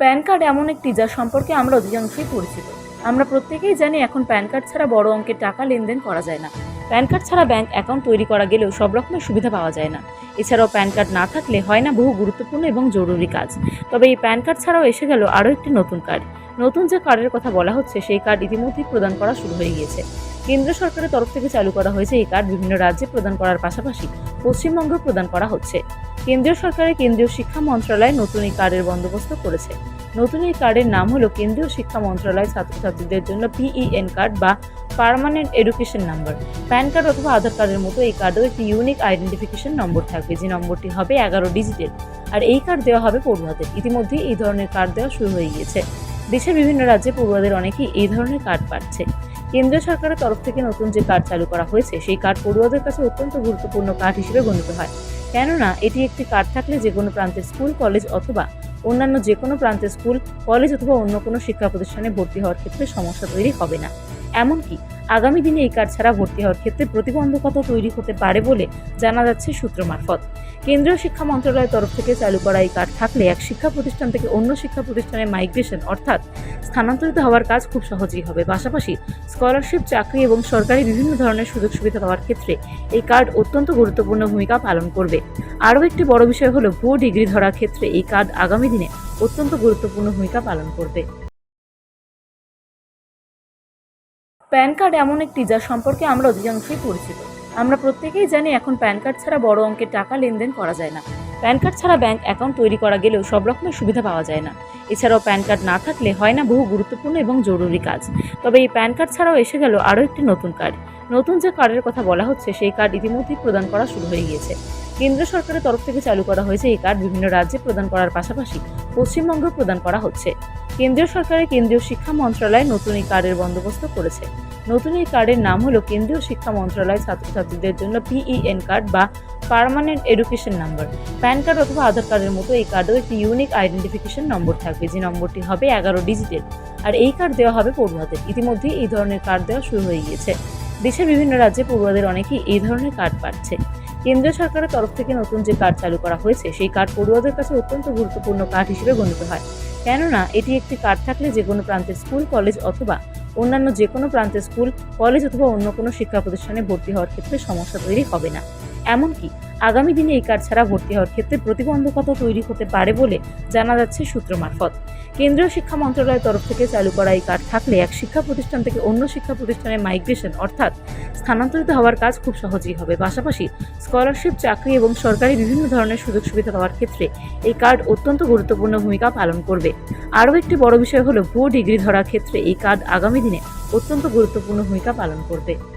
Pan card এমন একটি যা সম্পর্কে আমরা অধিকাংশই পরিচিত। আমরা প্রত্যেকেই জানি এখন প্যান কার্ড ছাড়া বড় অঙ্কের টাকা লেনদেন করা যায় না। প্যান কার্ড ছাড়া ব্যাংক অ্যাকাউন্ট তৈরি করা গেলেও সব রকমের সুবিধা পাওয়া যায় না। এছাড়াও প্যান কার্ড না থাকলে হয় না বহু গুরুত্বপূর্ণ এবং জরুরি কাজ। তবে এই প্যান কার্ড ছাড়াও এসে গেল আরও একটি নতুন কার্ড। নতুন যে কার্ডের কথা বলা হচ্ছে, সেই কার্ড ইতিমধ্যেই প্রদান করা শুরু হয়ে গিয়েছে। কেন্দ্র সরকারের তরফ থেকে চালু করা হয়েছে এই কার্ড বিভিন্ন রাজ্যে প্রদান করার পাশাপাশি পশ্চিমবঙ্গেও প্রদান করা হচ্ছে। কেন্দ্রীয় সরকারের কেন্দ্রীয় শিক্ষা মন্ত্রণালয় নতুন এই কার্ডের বন্দোবস্ত করেছে। নতুন এই কার্ডের নাম হলো কেন্দ্রীয় শিক্ষা মন্ত্রণালয় ছাত্রছাত্রীদের জন্য পিইএন কার্ড বা permanent education number. PAN card অথবা আধার কার্ডের মতো এই কার্ডেও একটি ইউনিক আইডেন্টিফিকেশন নম্বর থাকবে, যে নম্বরটি হবে এগারো ডিজিটের। আর এই কার্ড দেওয়া হবে পড়ুয়াদের। ইতিমধ্যেই এই ধরনের কার্ড দেওয়া শুরু হয়ে গিয়েছে। দেশের বিভিন্ন রাজ্যে পড়ুয়াদের অনেকেই এই ধরনের কার্ড পাচ্ছে। কেন্দ্রীয় সরকারের তরফ থেকে নতুন যে কার্ড চালু করা হয়েছে, সেই কার্ড পড়ুয়াদের কাছে অত্যন্ত গুরুত্বপূর্ণ কার্ড হিসেবে গণিত হয়। কেননা, এটি একটি কার্ড থাকলে যে কোনো প্রান্তের স্কুল, কলেজ অথবা অন্যান্য যে কোনো প্রান্তের স্কুল, কলেজ অথবা অন্য কোনো শিক্ষা প্রতিষ্ঠানে ভর্তি হওয়ার ক্ষেত্রে সমস্যা তৈরি হবে না। এমনকি আগামী দিনে এই কার্ড ছাড়া ভর্তি হওয়ার ক্ষেত্রে প্রতিবন্ধকতা তৈরি হতে পারে বলে জানা যাচ্ছে সূত্র মারফত। কেন্দ্রীয় শিক্ষা মন্ত্রণালয়ের তরফ থেকে চালু করা এই কার্ড থাকলে এক শিক্ষা প্রতিষ্ঠান থেকে অন্য শিক্ষা প্রতিষ্ঠানে মাইগ্রেশন অর্থাৎ স্থানান্তরিত হওয়ার কাজ খুব সহজেই হবে। পাশাপাশি স্কলারশিপ, চাকরি এবং সরকারি বিভিন্ন ধরনের সুযোগ সুবিধা পাওয়ার ক্ষেত্রে এই কার্ড অত্যন্ত গুরুত্বপূর্ণ ভূমিকা পালন করবে। আরও একটি বড় বিষয় হলো ভুয়ো ডিগ্রি ধরার ক্ষেত্রে এই কার্ড আগামী দিনে অত্যন্ত গুরুত্বপূর্ণ ভূমিকা পালন করবে। প্যান কার্ড এমন একটি যা সম্পর্কে আমরা অধিকাংশই পরিচিত। আমরা প্রত্যেকেই জানি এখন প্যান কার্ড ছাড়া বড় অঙ্কের টাকা লেনদেন করা যায় না। প্যান কার্ড ছাড়া ব্যাংক অ্যাকাউন্ট তৈরি করা গেলেও সব রকমের সুবিধা পাওয়া যায় না। এছাড়াও প্যান কার্ড না থাকলে হয় না বহু গুরুত্বপূর্ণ এবং জরুরি কাজ। তবে এই প্যান কার্ড ছাড়াও এসে গেল আরও একটি নতুন কার্ড। নতুন যে কার্ডের কথা বলা হচ্ছে, সেই কার্ড ইতিমধ্যেই প্রদান করা শুরু হয়ে গিয়েছে। কেন্দ্র সরকারের তরফ থেকে চালু করা হয়েছে এই কার্ড বিভিন্ন রাজ্যে প্রদান করার পাশাপাশি পশ্চিমবঙ্গেও প্রদান করা হচ্ছে। কেন্দ্রীয় সরকারের কেন্দ্রীয় শিক্ষা মন্ত্রণালয় নতুন এই কার্ডের বন্দোবস্ত করেছে। নতুন এই কার্ডের নাম হলো কেন্দ্রীয় শিক্ষা মন্ত্রণালয় ছাত্রছাত্রীদের জন্য পিইএন কার্ড বা permanent education number. PAN card অথবা আধার কার্ডের মতো এই কার্ডেও একটি ইউনিক আইডেন্টিফিকেশন নম্বর থাকবে, যে নম্বরটি হবে এগারো ডিজিটের। আর এই কার্ড দেওয়া হবে পড়ুয়াদের। ইতিমধ্যেই এই ধরনের কার্ড দেওয়া শুরু হয়ে গিয়েছে। দেশের বিভিন্ন রাজ্যে পড়ুয়াদের অনেকেই এই ধরনের কার্ড পাচ্ছে। কেন্দ্রীয় সরকারের তরফ থেকে নতুন যে কার্ড চালু করা হয়েছে, সেই কার্ড পড়ুয়াদের কাছে অত্যন্ত গুরুত্বপূর্ণ কার্ড হিসেবে গণিত হয়। কেননা এটি একটি কার্ড থাকলে যে কোনো প্রান্তের স্কুল, কলেজ অথবা অন্যান্য যে কোনো প্রান্তের স্কুল, কলেজ অথবা অন্য কোনো শিক্ষা প্রতিষ্ঠানে ভর্তি হওয়ার ক্ষেত্রে সমস্যা তৈরি হবে না। এমনকি আগামী দিনে এই কার্ড ছাড়া ভর্তি হওয়ার ক্ষেত্রে প্রতিবন্ধকতা তৈরি হতে পারে বলে জানা যাচ্ছে সূত্র মারফত। কেন্দ্রীয় শিক্ষা মন্ত্রণালয়ের তরফ থেকে চালু করা এই কার্ড থাকলে এক শিক্ষা প্রতিষ্ঠান থেকে অন্য শিক্ষা প্রতিষ্ঠানে মাইগ্রেশন অর্থাৎ স্থানান্তরিত হওয়ার কাজ খুব সহজেই হবে। পাশাপাশি স্কলারশিপ, চাকরি এবং সরকারি বিভিন্ন ধরনের সুযোগ সুবিধা পাওয়ার ক্ষেত্রে এই কার্ড অত্যন্ত গুরুত্বপূর্ণ ভূমিকা পালন করবে। আরও একটি বড় বিষয় হলো ভুয়ো ডিগ্রি ধরার ক্ষেত্রে এই কার্ড আগামী দিনে অত্যন্ত গুরুত্বপূর্ণ ভূমিকা পালন করবে।